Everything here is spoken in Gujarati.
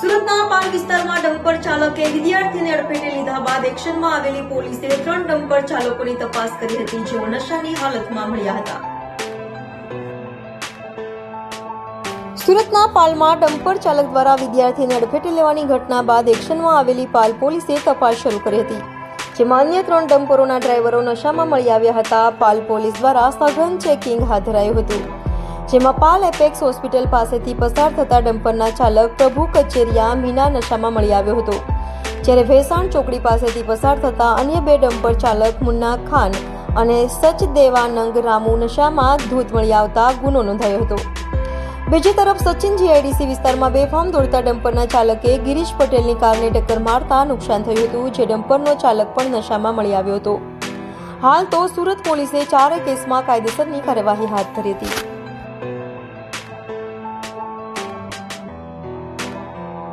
સુરતના તપાસ કરી હતી જેઓ નશાની હાલતમાં મળ્યા હતા. સુરતના પાલમાં ડમ્પર ચાલક દ્વારા વિદ્યાર્થીને અડફેટે લેવાની ઘટના બાદ એક્શનમાં આવેલી પાલ પોલીસે તપાસ શરૂ કરી હતી. જેમાં અન્ય ત્રણ ડમ્પરોના ડ્રાઈવરો નશામાં મળી આવ્યા હતા. પાલ પોલીસ દ્વારા સઘન ચેકિંગ હાથ ધરાયું હતું. જેમાં પાલ એપેક્સ હોસ્પિટલ પાસેથી પસાર થતા ડમ્પરના ચાલક પ્રભુ કચેરિયા મીના નશામાં મળી આવ્યો હતો. જ્યારે ભેસાણ ચોકડી પાસેથી પસાર થતા અન્ય બે ડમ્પર ચાલક મુન્ના ખાન અને સચદેવાનંગ રામુ નશામાં ધૂત મળી આવતા ગુનો નોંધાયો હતો. બીજી તરફ સચિન જીઆઈડીસી વિસ્તારમાં બેફામ દોડતા ડમ્પરના ચાલકે ગિરીશ પટેલની કારને ટક્કર મારતા નુકસાન થયું હતું, જે ડમ્પરનો ચાલક પણ નશામાં મળી આવ્યો હતો. હાલ તો સુરત પોલીસે ચારે કેસમાં કાયદેસરની કાર્યવાહી હાથ ધરી હતી.